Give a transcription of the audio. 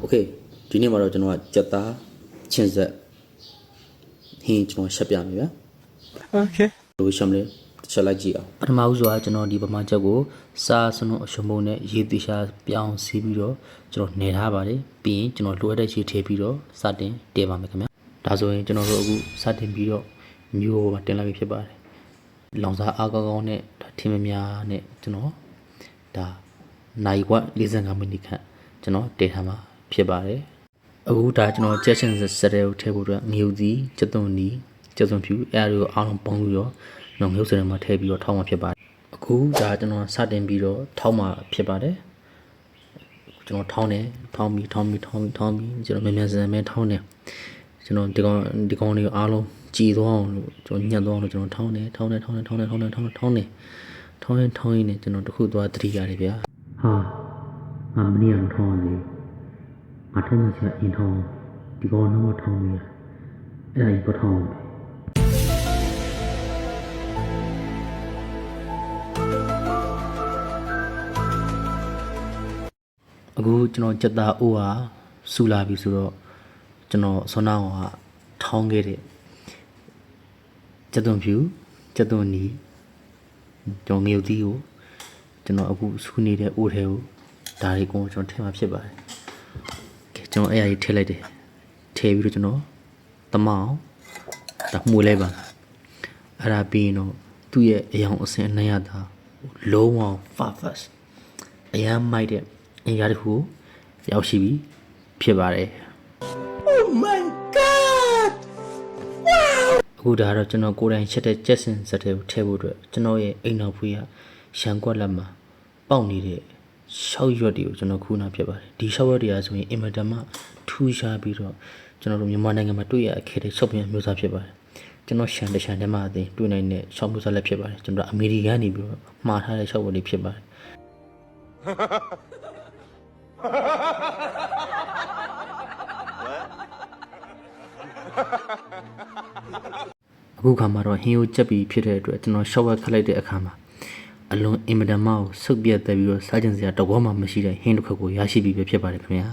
โอเคဒီနေ့မှာတော့ကျွန်တော်ကကြက်သားချင်းဆက်ဟင်းကျွန်တော်ရှက်ပြမယ်ဗျာ Okay. လိုရှမ်းလေးတစ်ချက်လိုက်ကြည့်အောင်ပထမဦးစွာကျွန်တော်ဒီပမာချက်ကိုစားစနုအရှုံးပုံနဲ့ရေတိရှာပြောင်းစီးပြီးတော့ကျွန်တော်နေထားပါတယ်ပြီးရင်ကျွန်တော်လိုအပ်တဲ့ရေထည့်ပြီးတော့စတင်တည်ပါမယ်ခင်ဗျာဒါဆိုရင်ကျွန်တော်တို့အခုစတင်ပြီးတော့မျိုးပေါ်မှာတင်လိုက်ပြီဖြစ်ပါတယ်လောင်စာအားကောင်းကောင်းနဲ့ဒါထင်းမများနဲ့ကျွန်တော်ဒါနိုင်ဝက်45မိနစ်ခန့်ကျွန်တော်တည်ထားမှာ ဖြစ်ပါတယ်အခုဒါကျွန်တော်ချက်ချင်းစတဲ့ကိုထည့်ဖို့အတွက်ငရုတ်သီးချက်သွန်နီချက်သွန်ဖြူအဲအရာတွေကိုအားလုံးပေါင်းပြီးတော့ကျွန်တော်ငရုတ်စတဲ့မှာထည့်ပြီးတော့ထောင်းမှာဖြစ်ပါတယ်အခုဒါကျွန်တော်စတင်ပြီးတော့ထောင်းမှာဖြစ်ပါတယ်ကျွန်တော်ထောင်းတယ်ထောင်းပြီးထောင်းပြီးထောင်းပြီးထောင်းပြီးကျွန်တော်မြန်မြန်ဆန်ဆန်ပဲထောင်းတယ်ကျွန်တော်ဒီကောင်ဒီကောင်တွေကိုအားလုံးကြည်သွားအောင်လို့ကျွန်တော်ညှက်သွားအောင်လို့ကျွန်တော်ထောင်းတယ်ထောင်းတယ်ထောင်းတယ်ထောင်းတယ်ထောင်းတယ်ထောင်းတယ်ထောင်းတယ်ထောင်းရင်ထောင်းရင်လည်းကျွန်တော်တခုသွားတတိရတယ်ဗျာဟာငါမနေ့ကတော့ထောင်းရတယ် ငါထောင်းမှချအင်ထောင်းဒီကောင်တော့ထောင်းနေရအဲ့ဒါကြီးပထောင်းပဲအခုကျွန်တော်စက်သားအိုးဟာစူလာပြီဆိုတော့ကျွန်တော်ဆွမ်းနာကထောင်းခဲ့တဲ့စက်သွန်ဖြူစက်သွန်နီကျွန်တော်ငရုတ်သီးကိုကျွန်တော်အခုစူးနေတဲ့အိုးထဲကိုဒါတွေကိုကျွန်တော်ထည့်မှာဖြစ်ပါတယ် ကဲကျွန်တော်အဲ့အရာကြီးထည့်လိုက်တယ်ထည့်ပြီးတော့ကျွန်တော်တမောင်းဒါမှုလိုက်ပါအဲ့ဒါပြီးရင်တော့သူ့ရဲ့အယောင်အစင်အနှံ့ရတာလုံးဝ fast အရမ်းမိုက်တဲ့အင်္ဂါတစ်ခုကိုရောက်ရှိပြီဖြစ်ပါတယ် Oh my god! အခုဒါကတော့ကျွန်တော်ကိုယ်တိုင်ချက်တဲ့ကြက်စင်စက်တွေကိုထည့်ဖို့အတွက်ကျွန်တော်ရဲ့အိမ်နောက်ဖွေးကရန်ကွက်လက်မှာပေါက်နေတဲ့ ရှောက်ရွက်တွေကိုကျွန်တော်ခုနာဖြစ်ပါတယ်ဒီရှောက်ရွက်တွေကဆိုရင်အင်မတန်မှထူးခြားပြီးတော့ကျွန်တော်တို့မြန်မာနိုင်ငံမှာတွေ့ရအခက်တဲ့ရှောက်ပြန်မျိုးစားဖြစ်ပါတယ်ကျွန်တော်ရှန်တရှန်ထဲမှာအသိတွေ့နိုင်တဲ့ရှောက်မျိုးစားလည်းဖြစ်ပါတယ်ကျွန်တော်အမေရိကန်နေပြီးတော့မှားထားတဲ့ရှောက်ဝက်တွေဖြစ်ပါတယ်အခုခါမှာတော့ဟင်းကိုကြက်ပြီးဖြစ်တဲ့အတွက်ကျွန်တော်ရှော့ဝက်ခတ်လိုက်တဲ့အခါမှာ အလွန်အင်မတန်မှကိုဆုတ်ပြတ်သက်ပြီးတော့စားကျင်စရာတော့မှမရှိတဲ့ဟင်းတစ်ခုကိုရရှိပြီးပဲဖြစ်ပါတယ်ခင်ဗျာ